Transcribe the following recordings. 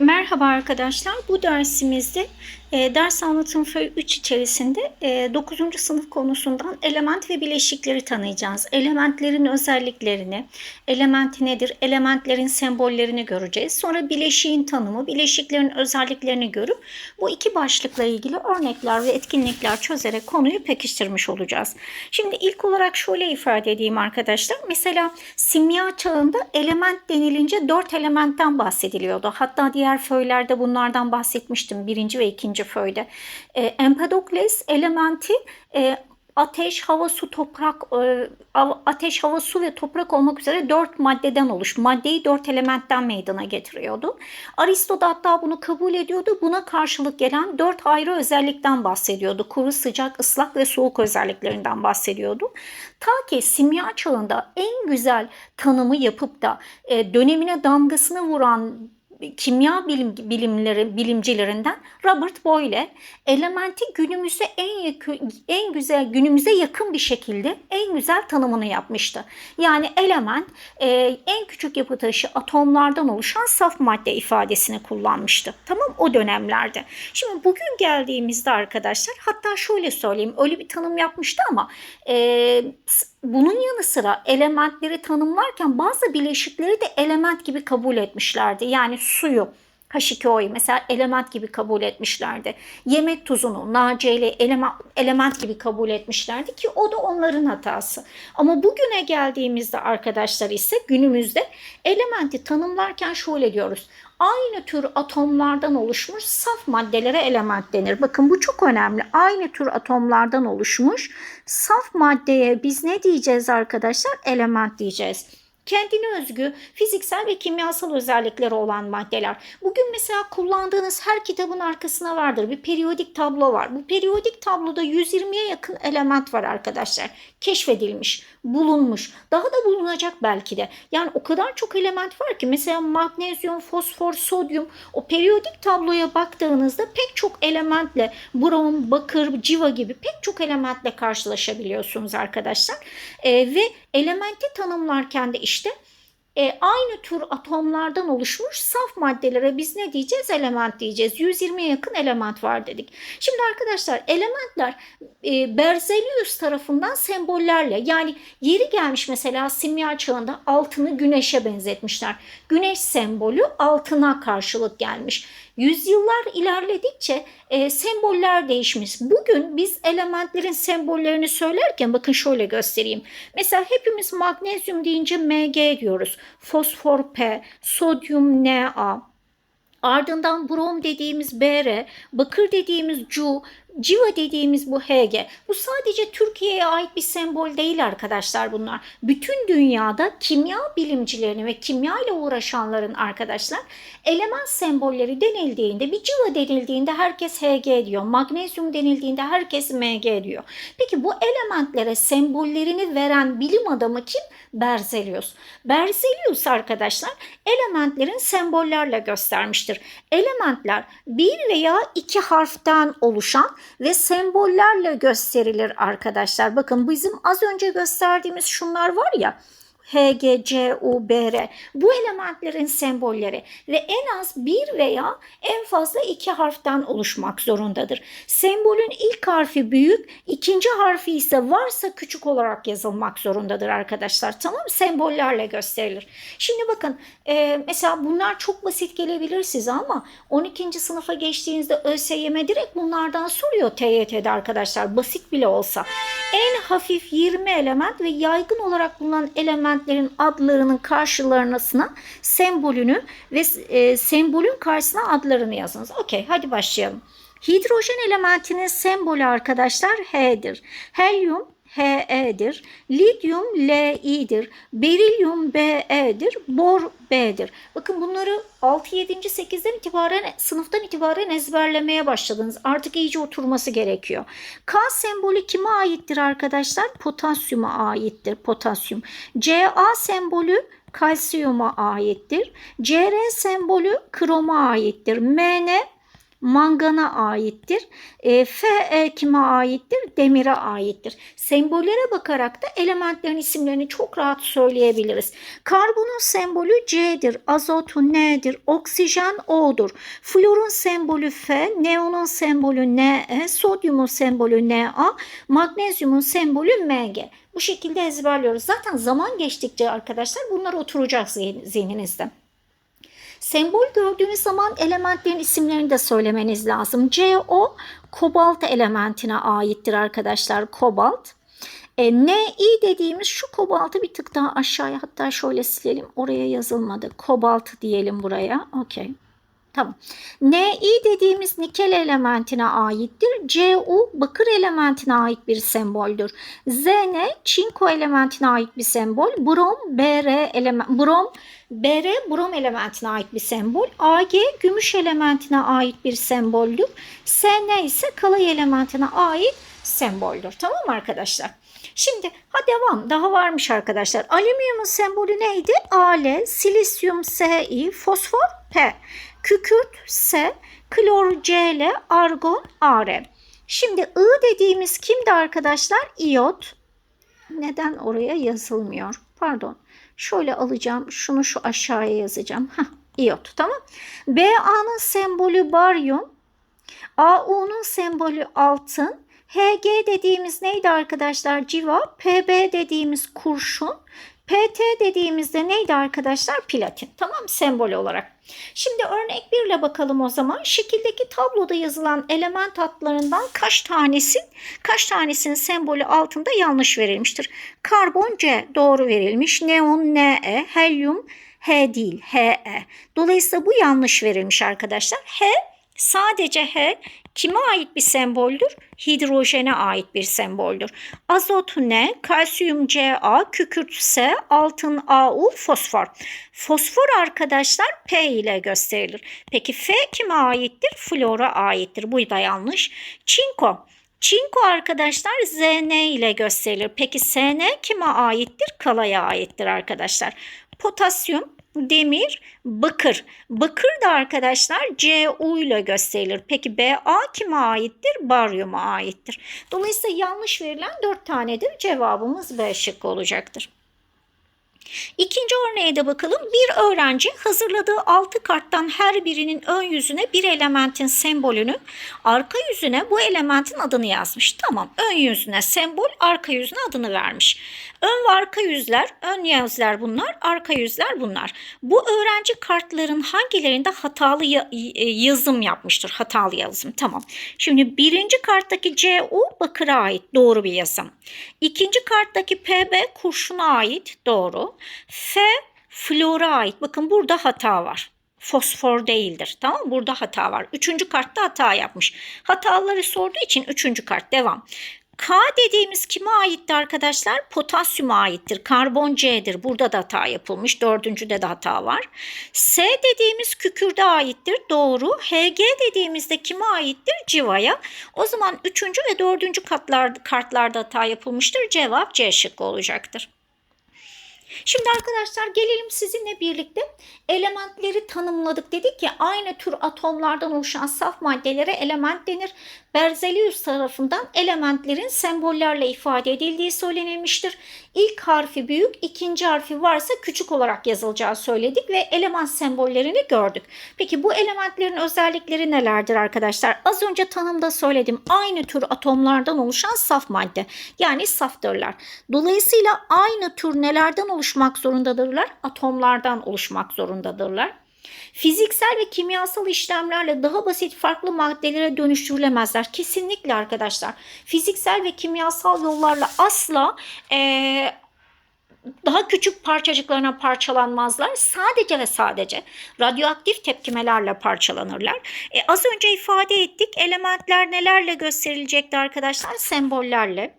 Merhaba arkadaşlar. Bu dersimizde e, ders anlatım föyü 3 içerisinde e, 9. sınıf konusundan element ve bileşikleri tanıyacağız. Elementlerin özelliklerini, element nedir, elementlerin sembollerini göreceğiz. Sonra bileşiğin tanımı, bileşiklerin özelliklerini görüp bu iki başlıkla ilgili örnekler ve etkinlikler çözerek konuyu pekiştirmiş olacağız. Şimdi ilk olarak şöyle ifade edeyim arkadaşlar. Mesela simya çağında element denilince 4 elementten bahsediliyordu. Hatta diğer föylerde bunlardan bahsetmiştim birinci ve ikinci föyde. E, Empedokles elementi e, ateş, hava, su, toprak, e, ateş, hava, su ve toprak olmak üzere dört maddeden oluş. Maddeyi dört elementten meydana getiriyordu. Aristo da hatta bunu kabul ediyordu. Buna karşılık gelen dört ayrı özellikten bahsediyordu. Kuru, sıcak, ıslak ve soğuk özelliklerinden bahsediyordu. Ta ki simya çağında en güzel tanımı yapıp da e, dönemine damgasını vuran kimya bilim, bilimleri bilimcilerinden Robert Boyle elementi günümüze en yakın, en güzel günümüze yakın bir şekilde en güzel tanımını yapmıştı. Yani element e, en küçük yapı taşı atomlardan oluşan saf madde ifadesini kullanmıştı. Tamam o dönemlerde. Şimdi bugün geldiğimizde arkadaşlar hatta şöyle söyleyeyim öyle bir tanım yapmıştı ama e, bunun yanı sıra elementleri tanımlarken bazı bileşikleri de element gibi kabul etmişlerdi. Yani suyu H2O'yu mesela element gibi kabul etmişlerdi. Yemek tuzunu NaCl element, element gibi kabul etmişlerdi ki o da onların hatası. Ama bugüne geldiğimizde arkadaşlar ise günümüzde elementi tanımlarken şöyle diyoruz. Aynı tür atomlardan oluşmuş saf maddelere element denir. Bakın bu çok önemli. Aynı tür atomlardan oluşmuş saf maddeye biz ne diyeceğiz arkadaşlar? Element diyeceğiz kendine özgü fiziksel ve kimyasal özellikleri olan maddeler. Bugün mesela kullandığınız her kitabın arkasına vardır. Bir periyodik tablo var. Bu periyodik tabloda 120'ye yakın element var arkadaşlar. Keşfedilmiş, bulunmuş. Daha da bulunacak belki de. Yani o kadar çok element var ki mesela magnezyum, fosfor, sodyum o periyodik tabloya baktığınızda pek çok elementle brom, bakır, civa gibi pek çok elementle karşılaşabiliyorsunuz arkadaşlar. Ee, ve elementi tanımlarken de işte e, aynı tür atomlardan oluşmuş saf maddelere biz ne diyeceğiz? Element diyeceğiz. 120'ye yakın element var dedik. Şimdi arkadaşlar elementler e, Berzelius tarafından sembollerle yani yeri gelmiş mesela simya çağında altını güneşe benzetmişler. Güneş sembolü altına karşılık gelmiş. Yüzyıllar ilerledikçe e, semboller değişmiş. Bugün biz elementlerin sembollerini söylerken bakın şöyle göstereyim. Mesela hepimiz magnezyum deyince Mg diyoruz. Fosfor P, sodyum Na, Ardından brom dediğimiz Br, bakır dediğimiz Cu, civa dediğimiz bu Hg. Bu sadece Türkiye'ye ait bir sembol değil arkadaşlar bunlar. Bütün dünyada kimya bilimcilerinin ve kimya ile uğraşanların arkadaşlar element sembolleri denildiğinde bir civa denildiğinde herkes Hg diyor. Magnezyum denildiğinde herkes Mg diyor. Peki bu elementlere sembollerini veren bilim adamı kim? Berzelius. Berzelius arkadaşlar elementlerin sembollerle göstermiştir. Elementler bir veya iki harften oluşan ve sembollerle gösterilir arkadaşlar. Bakın bizim az önce gösterdiğimiz şunlar var ya. H, G, C, U, B, R. Bu elementlerin sembolleri ve en az bir veya en fazla iki harften oluşmak zorundadır. Sembolün ilk harfi büyük, ikinci harfi ise varsa küçük olarak yazılmak zorundadır arkadaşlar. Tamam? Sembollerle gösterilir. Şimdi bakın e, mesela bunlar çok basit gelebilir size ama 12. sınıfa geçtiğinizde ÖSYM direkt bunlardan soruyor TYT'de arkadaşlar. Basit bile olsa. En hafif 20 element ve yaygın olarak bulunan elementlerin adlarının karşılarına sembolünü ve e, sembolün karşısına adlarını yazınız. Okey hadi başlayalım. Hidrojen elementinin sembolü arkadaşlar H'dir. Helyum He'dir. Lityum Li'dir. Berilyum Be'dir. Bor B'dir. Bakın bunları 6, 7, 8'den itibaren sınıftan itibaren ezberlemeye başladınız. Artık iyice oturması gerekiyor. K sembolü kime aittir arkadaşlar? Potasyuma aittir. Potasyum. Ca sembolü kalsiyuma aittir. Cr sembolü kroma aittir. Mn mangana aittir. E, Fe kime aittir? Demire aittir. Sembollere bakarak da elementlerin isimlerini çok rahat söyleyebiliriz. Karbonun sembolü C'dir, azotu N'dir, oksijen O'dur. Florun sembolü F, neonun sembolü Ne, sodyumun sembolü Na, magnezyumun sembolü Mg. Bu şekilde ezberliyoruz. Zaten zaman geçtikçe arkadaşlar bunlar oturacak zihninizde. Sembol gördüğünüz zaman elementlerin isimlerini de söylemeniz lazım. CO kobalt elementine aittir arkadaşlar. Kobalt. E, Ni dediğimiz şu kobaltı bir tık daha aşağıya hatta şöyle silelim. Oraya yazılmadı. Kobalt diyelim buraya. Okey. Tamam. Ni dediğimiz nikel elementine aittir. Cu bakır elementine ait bir semboldür. Zn çinko elementine ait bir sembol. Brom Br element brom Br brom elementine ait bir sembol. Ag gümüş elementine ait bir semboldür. Sn ise kalay elementine ait semboldür. Tamam mı arkadaşlar? Şimdi ha devam. Daha varmış arkadaşlar. Alüminyumun sembolü neydi? Al, silisyum Si, fosfor P. Kükürt S, klor Cl, argon Ar. Şimdi I dediğimiz kimdi arkadaşlar? İyot. Neden oraya yazılmıyor? Pardon. Şöyle alacağım. Şunu şu aşağıya yazacağım. Heh, iyot tamam. Ba'nın sembolü baryum. AU'nun sembolü altın. HG dediğimiz neydi arkadaşlar? Civa. PB dediğimiz kurşun. PT dediğimizde neydi arkadaşlar? Platin. Tamam sembol olarak. Şimdi örnek 1 ile bakalım o zaman. Şekildeki tabloda yazılan element adlarından kaç tanesi kaç tanesinin sembolü altında yanlış verilmiştir? Karbon C doğru verilmiş. Neon Ne, helyum H değil He. Dolayısıyla bu yanlış verilmiş arkadaşlar. H sadece H kime ait bir semboldür? Hidrojene ait bir semboldür. Azot ne? Kalsiyum Ca, kükürt S, altın Au, fosfor. Fosfor arkadaşlar P ile gösterilir. Peki F kime aittir? Flora aittir. Bu da yanlış. Çinko. Çinko arkadaşlar Zn ile gösterilir. Peki Sn kime aittir? Kalaya aittir arkadaşlar. Potasyum demir, bakır. Bakır da arkadaşlar Cu ile gösterilir. Peki Ba kime aittir? Baryuma aittir. Dolayısıyla yanlış verilen 4 tanedir. Cevabımız B şıkkı olacaktır. İkinci örneğe de bakalım. Bir öğrenci hazırladığı 6 karttan her birinin ön yüzüne bir elementin sembolünü, arka yüzüne bu elementin adını yazmış. Tamam. Ön yüzüne sembol, arka yüzüne adını vermiş. Ön ve arka yüzler, ön yüzler bunlar, arka yüzler bunlar. Bu öğrenci kartların hangilerinde hatalı e, yazım yapmıştır? Hatalı yazım. Tamam. Şimdi birinci karttaki CU bakıra ait doğru bir yazım. İkinci karttaki PB kurşuna ait doğru. F flora ait. Bakın burada hata var. Fosfor değildir. Tamam mı? Burada hata var. Üçüncü kartta hata yapmış. Hataları sorduğu için üçüncü kart devam. K dediğimiz kime aitti arkadaşlar? Potasyuma aittir. Karbon C'dir. Burada da hata yapılmış. Dördüncüde de hata var. S dediğimiz kükürde aittir. Doğru. HG dediğimizde kime aittir? Civa'ya. O zaman üçüncü ve dördüncü katlar, kartlarda hata yapılmıştır. Cevap C şıkkı olacaktır. Şimdi arkadaşlar gelelim sizinle birlikte elementleri tanımladık. Dedik ki aynı tür atomlardan oluşan saf maddelere element denir. Berzelius tarafından elementlerin sembollerle ifade edildiği söylenilmiştir. İlk harfi büyük, ikinci harfi varsa küçük olarak yazılacağı söyledik ve element sembollerini gördük. Peki bu elementlerin özellikleri nelerdir arkadaşlar? Az önce tanımda söyledim. Aynı tür atomlardan oluşan saf madde. Yani saftırlar. Dolayısıyla aynı tür nelerden oluşmak zorundadırlar? Atomlardan oluşmak zorundadırlar. Fiziksel ve kimyasal işlemlerle daha basit farklı maddelere dönüştürülemezler. Kesinlikle arkadaşlar. Fiziksel ve kimyasal yollarla asla ee, daha küçük parçacıklarına parçalanmazlar. Sadece ve sadece radyoaktif tepkimelerle parçalanırlar. E, az önce ifade ettik. Elementler nelerle gösterilecekti arkadaşlar? Sembollerle.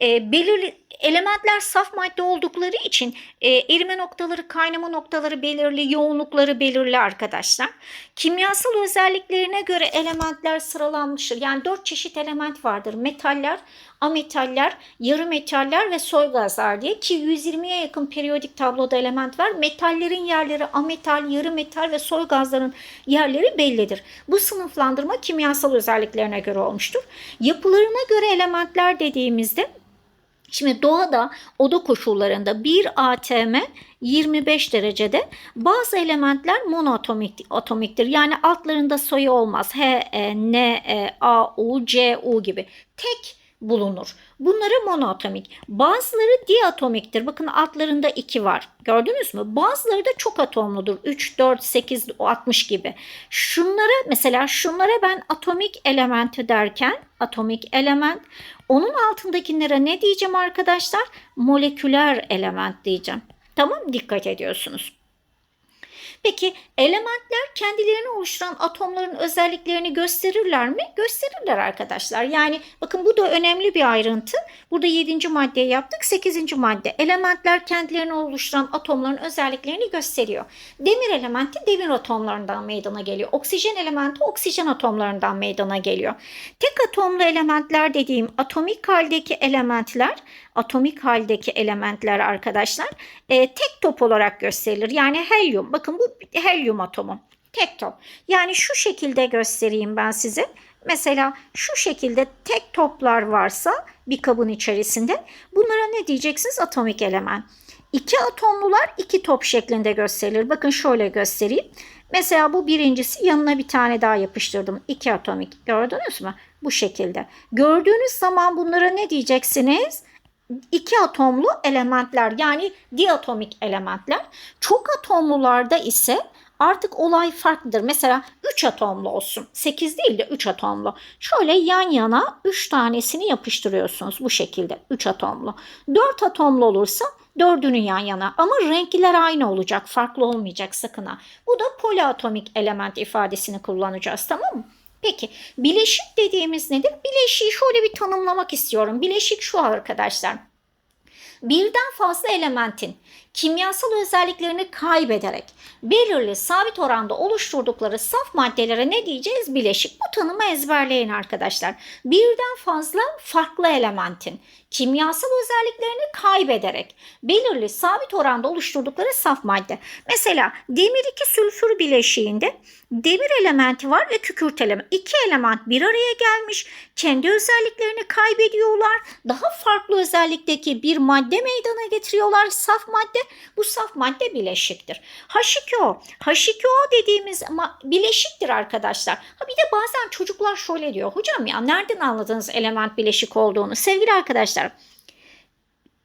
E, belirli Elementler saf madde oldukları için e, erime noktaları, kaynama noktaları belirli, yoğunlukları belirli arkadaşlar. Kimyasal özelliklerine göre elementler sıralanmıştır. Yani dört çeşit element vardır. Metaller, ametaller, yarı metaller ve soy gazlar diye ki 120'ye yakın periyodik tabloda element var. Metallerin yerleri ametal, yarı metal ve soy gazların yerleri bellidir. Bu sınıflandırma kimyasal özelliklerine göre olmuştur. Yapılarına göre elementler dediğimizde Şimdi doğada oda koşullarında 1 atm 25 derecede bazı elementler monoatomik atomiktir. Yani altlarında sayı olmaz. H, E, N, E, A, U, C, U gibi. Tek bulunur. Bunları monoatomik. Bazıları diatomiktir. Bakın altlarında 2 var. Gördünüz mü? Bazıları da çok atomludur. 3, 4, 8, 60 gibi. Şunlara mesela şunlara ben atomik elementi derken atomik element onun altındakilere ne diyeceğim arkadaşlar? Moleküler element diyeceğim. Tamam dikkat ediyorsunuz. Peki elementler kendilerini oluşturan atomların özelliklerini gösterirler mi? Gösterirler arkadaşlar. Yani bakın bu da önemli bir ayrıntı. Burada 7. maddeyi yaptık. 8. madde. Elementler kendilerini oluşturan atomların özelliklerini gösteriyor. Demir elementi demir atomlarından meydana geliyor. Oksijen elementi oksijen atomlarından meydana geliyor. Tek atomlu elementler dediğim atomik haldeki elementler atomik haldeki elementler arkadaşlar e, tek top olarak gösterilir. Yani helyum. Bakın bu helyum atomu. Tek top. Yani şu şekilde göstereyim ben size. Mesela şu şekilde tek toplar varsa bir kabın içerisinde bunlara ne diyeceksiniz? Atomik element. İki atomlular iki top şeklinde gösterilir. Bakın şöyle göstereyim. Mesela bu birincisi yanına bir tane daha yapıştırdım. İki atomik. Gördünüz mü? Bu şekilde. Gördüğünüz zaman bunlara ne diyeceksiniz? İki atomlu elementler yani diatomik elementler. Çok atomlularda ise artık olay farklıdır. Mesela 3 atomlu olsun. 8 değil de 3 atomlu. Şöyle yan yana 3 tanesini yapıştırıyorsunuz bu şekilde 3 atomlu. 4 atomlu olursa dördünü yan yana ama renkler aynı olacak. Farklı olmayacak sakın ha. Bu da poliatomik element ifadesini kullanacağız tamam mı? Peki bileşik dediğimiz nedir? Bileşiği şöyle bir tanımlamak istiyorum. Bileşik şu arkadaşlar. Birden fazla elementin kimyasal özelliklerini kaybederek belirli sabit oranda oluşturdukları saf maddelere ne diyeceğiz? Bileşik. Bu tanımı ezberleyin arkadaşlar. Birden fazla farklı elementin kimyasal özelliklerini kaybederek belirli sabit oranda oluşturdukları saf madde. Mesela demir 2 sülfür bileşiğinde demir elementi var ve kükürt elementi. İki element bir araya gelmiş, kendi özelliklerini kaybediyorlar. Daha farklı özellikteki bir madde meydana getiriyorlar, saf madde. Bu saf madde bileşiktir. H2O. H2O dediğimiz ama bileşiktir arkadaşlar. Ha bir de bazen çocuklar şöyle diyor. Hocam ya nereden anladınız element bileşik olduğunu? Sevgili arkadaşlar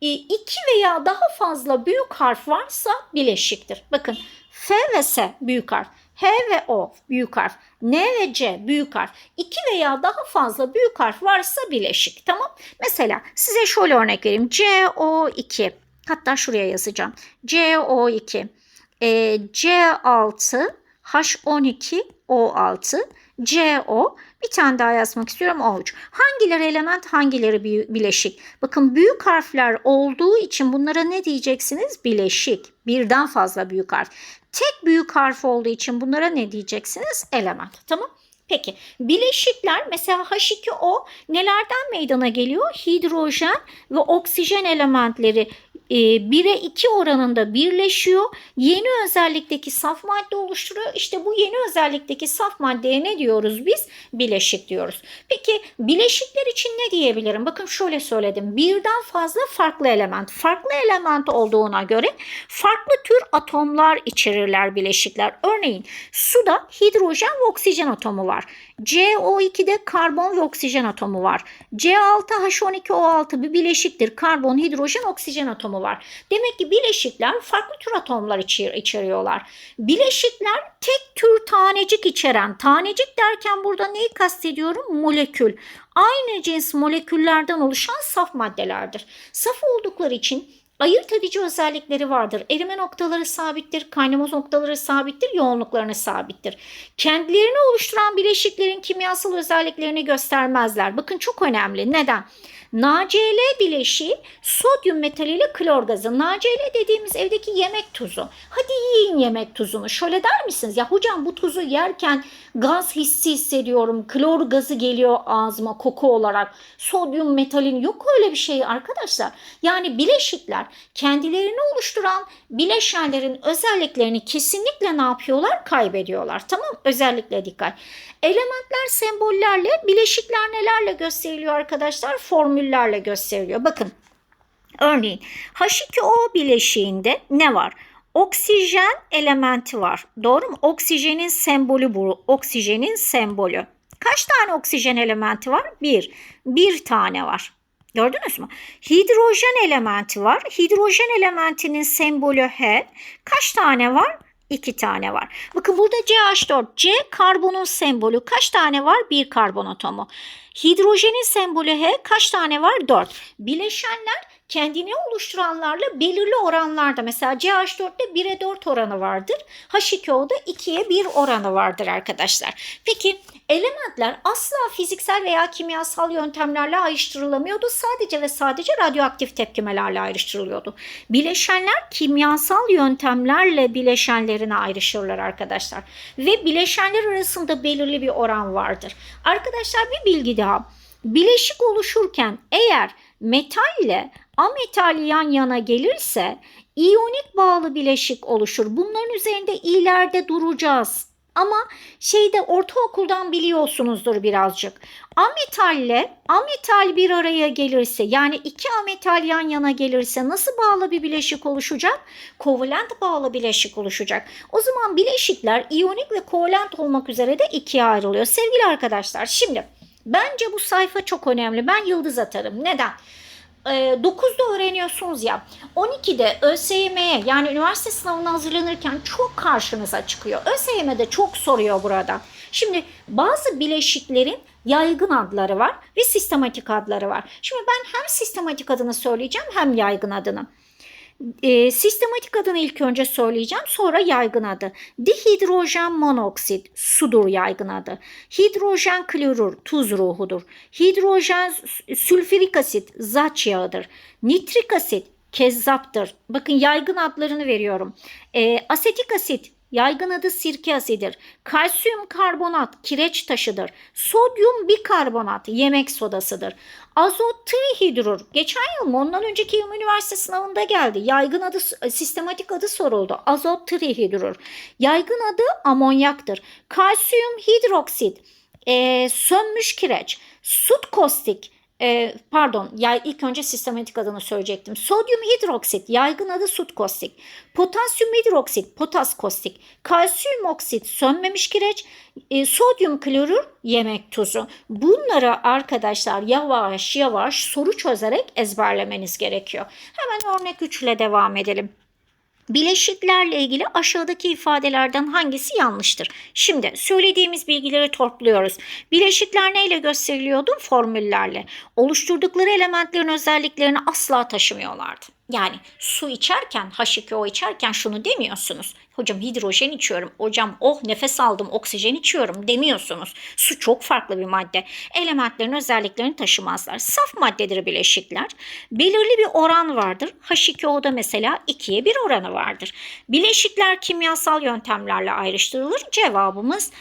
iki veya daha fazla büyük harf varsa bileşiktir. Bakın F ve S büyük harf. H ve O büyük harf. N ve C büyük harf. İki veya daha fazla büyük harf varsa bileşik. Tamam. Mesela size şöyle örnek vereyim. CO2. Hatta şuraya yazacağım. CO2. E, C6 H12 O6 CO bir tane daha yazmak istiyorum O3. Hangileri element hangileri bileşik? Bakın büyük harfler olduğu için bunlara ne diyeceksiniz? Bileşik. Birden fazla büyük harf. Tek büyük harf olduğu için bunlara ne diyeceksiniz? Element. Tamam. Peki bileşikler mesela H2O nelerden meydana geliyor? Hidrojen ve oksijen elementleri 1'e 2 oranında birleşiyor. Yeni özellikteki saf madde oluşturuyor. İşte bu yeni özellikteki saf maddeye ne diyoruz biz? Bileşik diyoruz. Peki bileşikler için ne diyebilirim? Bakın şöyle söyledim. Birden fazla farklı element. Farklı element olduğuna göre farklı tür atomlar içerirler bileşikler. Örneğin suda hidrojen ve oksijen atomu var. CO2'de karbon ve oksijen atomu var. C6H12O6 bir bileşiktir. Karbon, hidrojen, oksijen atomu var. Demek ki bileşikler farklı tür atomlar içer içeriyorlar. Bileşikler tek tür tanecik içeren. Tanecik derken burada neyi kastediyorum? Molekül. Aynı cins moleküllerden oluşan saf maddelerdir. Saf oldukları için Ayırt edici özellikleri vardır. Erime noktaları sabittir, kaynama noktaları sabittir, yoğunluklarını sabittir. Kendilerini oluşturan bileşiklerin kimyasal özelliklerini göstermezler. Bakın çok önemli. Neden? NaCl bileşiği sodyum metaliyle klor gazı. NaCl dediğimiz evdeki yemek tuzu. Hadi yiyin yemek tuzunu. Şöyle der misiniz? Ya hocam bu tuzu yerken gaz hissi hissediyorum. Klor gazı geliyor ağzıma koku olarak. Sodyum metalin yok öyle bir şey arkadaşlar. Yani bileşikler kendilerini oluşturan bileşenlerin özelliklerini kesinlikle ne yapıyorlar? Kaybediyorlar. Tamam Özellikle dikkat. Elementler sembollerle, bileşikler nelerle gösteriliyor arkadaşlar? Formüllerle gösteriliyor. Bakın örneğin H2O bileşiğinde ne var? Oksijen elementi var. Doğru mu? Oksijenin sembolü bu. Oksijenin sembolü. Kaç tane oksijen elementi var? Bir. Bir tane var. Gördünüz mü? Hidrojen elementi var. Hidrojen elementinin sembolü H. Kaç tane var? 2 tane var. Bakın burada CH4. C karbonun sembolü. Kaç tane var? 1 karbon atomu. Hidrojenin sembolü H. Kaç tane var? 4. Bileşenler kendini oluşturanlarla belirli oranlarda. Mesela CH4'te 1'e 4 oranı vardır. H2O'da 2'ye 1 oranı vardır arkadaşlar. Peki elementler asla fiziksel veya kimyasal yöntemlerle ayrıştırılamıyordu. Sadece ve sadece radyoaktif tepkimelerle ayrıştırılıyordu. Bileşenler kimyasal yöntemlerle bileşenlerine ayrışırlar arkadaşlar. Ve bileşenler arasında belirli bir oran vardır. Arkadaşlar bir bilgi daha. Bileşik oluşurken eğer metalle ametal yan yana gelirse iyonik bağlı bileşik oluşur. Bunların üzerinde ileride duracağız. Ama şeyde ortaokuldan biliyorsunuzdur birazcık. Ametalle ametal bir araya gelirse yani iki ametal yan yana gelirse nasıl bağlı bir bileşik oluşacak? Kovalent bağlı bileşik oluşacak. O zaman bileşikler iyonik ve kovalent olmak üzere de ikiye ayrılıyor. Sevgili arkadaşlar şimdi bence bu sayfa çok önemli. Ben yıldız atarım. Neden? 9'da öğreniyorsunuz ya 12'de ÖSYM'ye yani üniversite sınavına hazırlanırken çok karşınıza çıkıyor. ÖSYM'de çok soruyor burada. Şimdi bazı bileşiklerin yaygın adları var ve sistematik adları var. Şimdi ben hem sistematik adını söyleyeceğim hem yaygın adını. E, sistematik adını ilk önce söyleyeceğim sonra yaygın adı. Dihidrojen monoksit sudur yaygın adı. Hidrojen klorür tuz ruhudur. Hidrojen sülfürik asit zaç yağıdır. Nitrik asit kezzaptır. Bakın yaygın adlarını veriyorum. E, asetik asit Yaygın adı sirke asidir. Kalsiyum karbonat kireç taşıdır. Sodyum bikarbonat yemek sodasıdır. Azot trihidrür. Geçen yıl mı ondan önceki yıl üniversite sınavında geldi. Yaygın adı sistematik adı soruldu. Azot trihidrür. Yaygın adı amonyaktır. Kalsiyum hidroksit. E, sönmüş kireç. Sut kostik e, pardon ya ilk önce sistematik adını söyleyecektim. Sodyum hidroksit yaygın adı sut kostik. Potasyum hidroksit potas kostik. Kalsiyum oksit sönmemiş kireç. E, sodyum klorür yemek tuzu. Bunları arkadaşlar yavaş yavaş soru çözerek ezberlemeniz gerekiyor. Hemen örnek 3 ile devam edelim. Bileşiklerle ilgili aşağıdaki ifadelerden hangisi yanlıştır? Şimdi söylediğimiz bilgileri topluyoruz. Bileşikler neyle gösteriliyordu? Formüllerle. Oluşturdukları elementlerin özelliklerini asla taşımıyorlardı. Yani su içerken, H2O içerken şunu demiyorsunuz. Hocam hidrojen içiyorum. Hocam oh nefes aldım oksijen içiyorum demiyorsunuz. Su çok farklı bir madde. Elementlerin özelliklerini taşımazlar. Saf maddedir bileşikler. Belirli bir oran vardır. H2O'da mesela 2'ye 1 oranı vardır. Bileşikler kimyasal yöntemlerle ayrıştırılır. Cevabımız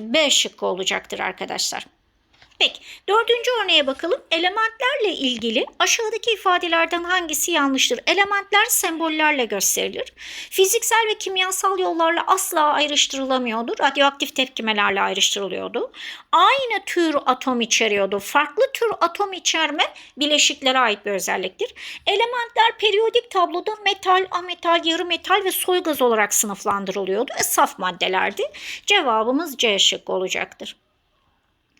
B şıkkı olacaktır arkadaşlar. Peki dördüncü örneğe bakalım. Elementlerle ilgili aşağıdaki ifadelerden hangisi yanlıştır? Elementler sembollerle gösterilir. Fiziksel ve kimyasal yollarla asla ayrıştırılamıyordu. Radyoaktif tepkimelerle ayrıştırılıyordu. Aynı tür atom içeriyordu. Farklı tür atom içerme bileşiklere ait bir özelliktir. Elementler periyodik tabloda metal, ametal, yarı metal ve soy gaz olarak sınıflandırılıyordu. E, saf maddelerdi. Cevabımız C şıkkı olacaktır.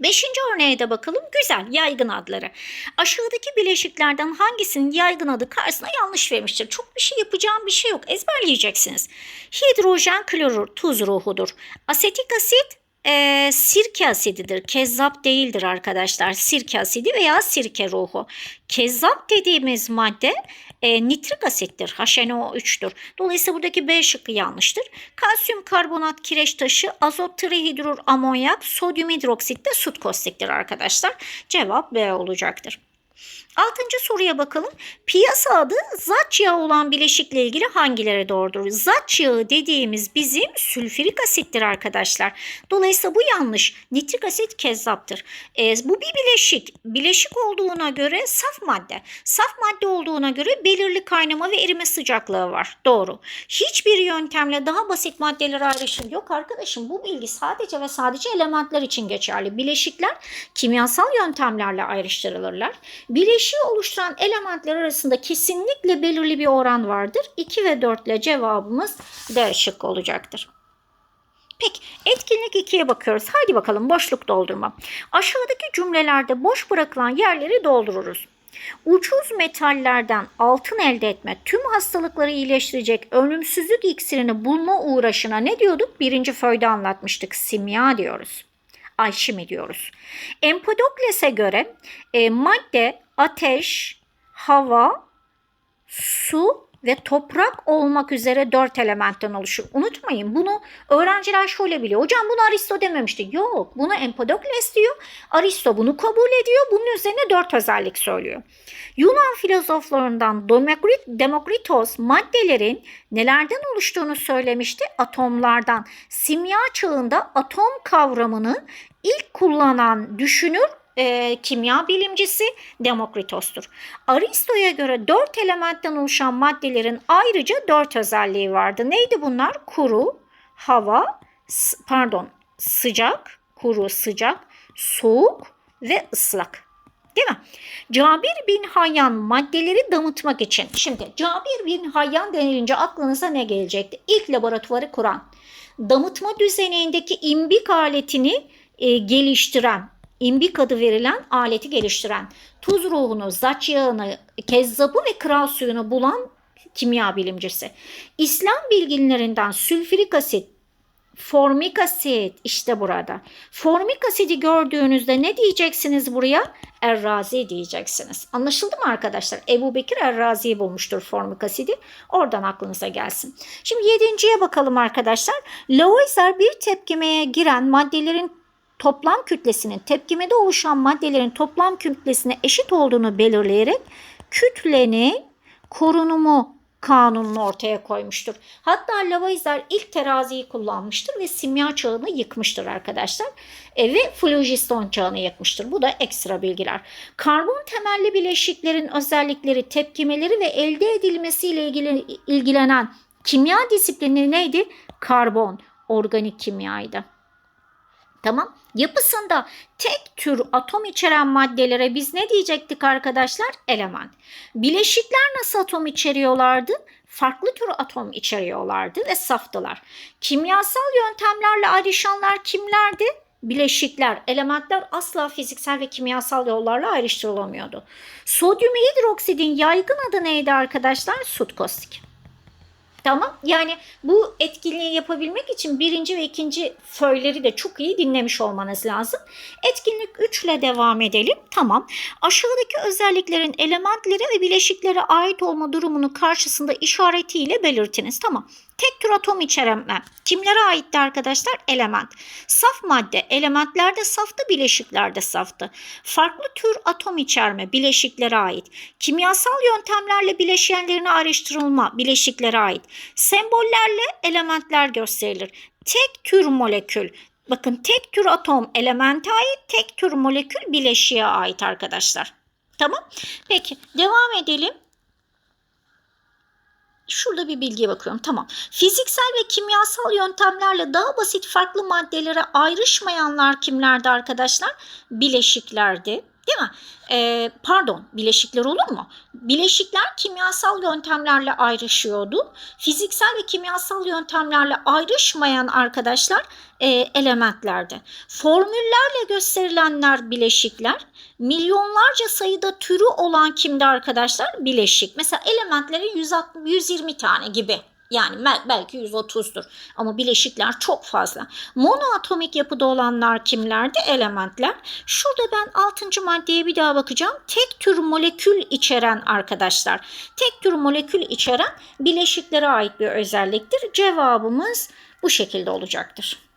Beşinci örneğe de bakalım. Güzel, yaygın adları. Aşağıdaki bileşiklerden hangisinin yaygın adı karşısına yanlış vermiştir? Çok bir şey yapacağım bir şey yok. Ezberleyeceksiniz. Hidrojen klorür tuz ruhudur. Asetik asit e, sirke asididir. Kezzap değildir arkadaşlar. Sirke asidi veya sirke ruhu. Kezzap dediğimiz madde e, nitrik asittir. HNO3'tür. Dolayısıyla buradaki B şıkkı yanlıştır. Kalsiyum karbonat, kireç taşı, azot trihidrür amonyak, sodyum hidroksit de sut kostiktir arkadaşlar. Cevap B olacaktır. Altıncı soruya bakalım. Piyasa adı zat yağı olan bileşikle ilgili hangileri doğrudur? Zat yağı dediğimiz bizim sülfürik asittir arkadaşlar. Dolayısıyla bu yanlış. Nitrik asit kezzaptır. E, bu bir bileşik. Bileşik olduğuna göre saf madde. Saf madde olduğuna göre belirli kaynama ve erime sıcaklığı var. Doğru. Hiçbir yöntemle daha basit maddeler ayrışım yok arkadaşım. Bu bilgi sadece ve sadece elementler için geçerli. Bileşikler kimyasal yöntemlerle ayrıştırılırlar. Bileşik Bileşiği oluşturan elementler arasında kesinlikle belirli bir oran vardır. 2 ve 4 ile cevabımız D şıkkı olacaktır. Peki etkinlik 2'ye bakıyoruz. Haydi bakalım boşluk doldurma. Aşağıdaki cümlelerde boş bırakılan yerleri doldururuz. Ucuz metallerden altın elde etme, tüm hastalıkları iyileştirecek ölümsüzlük iksirini bulma uğraşına ne diyorduk? Birinci föyde anlatmıştık. Simya diyoruz. Alşimi diyoruz. Empedokles'e göre e, madde ateş, hava, su ve toprak olmak üzere dört elementten oluşur. Unutmayın bunu öğrenciler şöyle biliyor. Hocam bunu Aristo dememişti. Yok bunu Empedokles diyor. Aristo bunu kabul ediyor. Bunun üzerine dört özellik söylüyor. Yunan filozoflarından Demokrit, Demokritos maddelerin nelerden oluştuğunu söylemişti? Atomlardan. Simya çağında atom kavramını ilk kullanan düşünür e, kimya bilimcisi Demokritos'tur. Aristo'ya göre dört elementten oluşan maddelerin ayrıca dört özelliği vardı. Neydi bunlar? Kuru, hava, pardon sıcak, kuru, sıcak, soğuk ve ıslak. Değil mi? Cabir bin Hayyan maddeleri damıtmak için. Şimdi Cabir bin Hayyan denilince aklınıza ne gelecekti? İlk laboratuvarı kuran, damıtma düzenindeki imbik aletini e, geliştiren, imbik adı verilen aleti geliştiren, tuz ruhunu, zaç yağını, kezzabı ve kral suyunu bulan kimya bilimcisi. İslam bilginlerinden sülfürik asit, formik asit işte burada. Formik asidi gördüğünüzde ne diyeceksiniz buraya? Errazi diyeceksiniz. Anlaşıldı mı arkadaşlar? Ebu Bekir Errazi'yi bulmuştur formik asidi. Oradan aklınıza gelsin. Şimdi yedinciye bakalım arkadaşlar. Lavoisier bir tepkimeye giren maddelerin toplam kütlesinin tepkimede oluşan maddelerin toplam kütlesine eşit olduğunu belirleyerek kütlenin korunumu kanununu ortaya koymuştur. Hatta Lavoisier ilk teraziyi kullanmıştır ve simya çağını yıkmıştır arkadaşlar. E, ve flogiston çağını yıkmıştır. Bu da ekstra bilgiler. Karbon temelli bileşiklerin özellikleri, tepkimeleri ve elde edilmesiyle ilgili ilgilenen kimya disiplini neydi? Karbon, organik kimyaydı. Tamam. Yapısında tek tür atom içeren maddelere biz ne diyecektik arkadaşlar? Element. Bileşikler nasıl atom içeriyorlardı? Farklı tür atom içeriyorlardı ve saftılar. Kimyasal yöntemlerle ayrışanlar kimlerdi? Bileşikler, elementler asla fiziksel ve kimyasal yollarla ayrıştırılamıyordu. Sodyum hidroksidin yaygın adı neydi arkadaşlar? Sut kostik. Tamam. Yani bu etkinliği yapabilmek için birinci ve ikinci föyleri de çok iyi dinlemiş olmanız lazım. Etkinlik 3 ile devam edelim. Tamam. Aşağıdaki özelliklerin elementlere ve bileşiklere ait olma durumunu karşısında işaretiyle belirtiniz. Tamam. Tek tür atom içeren kimlere aitti arkadaşlar? Element. Saf madde elementlerde saftı, bileşiklerde saftı. Farklı tür atom içerme bileşiklere ait. Kimyasal yöntemlerle bileşenlerini ayrıştırılma bileşiklere ait. Sembollerle elementler gösterilir. Tek tür molekül Bakın tek tür atom elemente ait, tek tür molekül bileşiğe ait arkadaşlar. Tamam. Peki devam edelim şurada bir bilgiye bakıyorum. Tamam. Fiziksel ve kimyasal yöntemlerle daha basit farklı maddelere ayrışmayanlar kimlerdi arkadaşlar? Bileşiklerdi. Değil mi? Ee, pardon, bileşikler olur mu? Bileşikler kimyasal yöntemlerle ayrışıyordu. Fiziksel ve kimyasal yöntemlerle ayrışmayan arkadaşlar e, elementlerdi. Formüllerle gösterilenler bileşikler. Milyonlarca sayıda türü olan kimdi arkadaşlar? Bileşik. Mesela elementlerin 160, 120 tane gibi Yani bel- belki 130'dur ama bileşikler çok fazla. Monoatomik yapıda olanlar kimlerdi? Elementler. Şurada ben 6. maddeye bir daha bakacağım. Tek tür molekül içeren arkadaşlar. Tek tür molekül içeren bileşiklere ait bir özelliktir. Cevabımız bu şekilde olacaktır.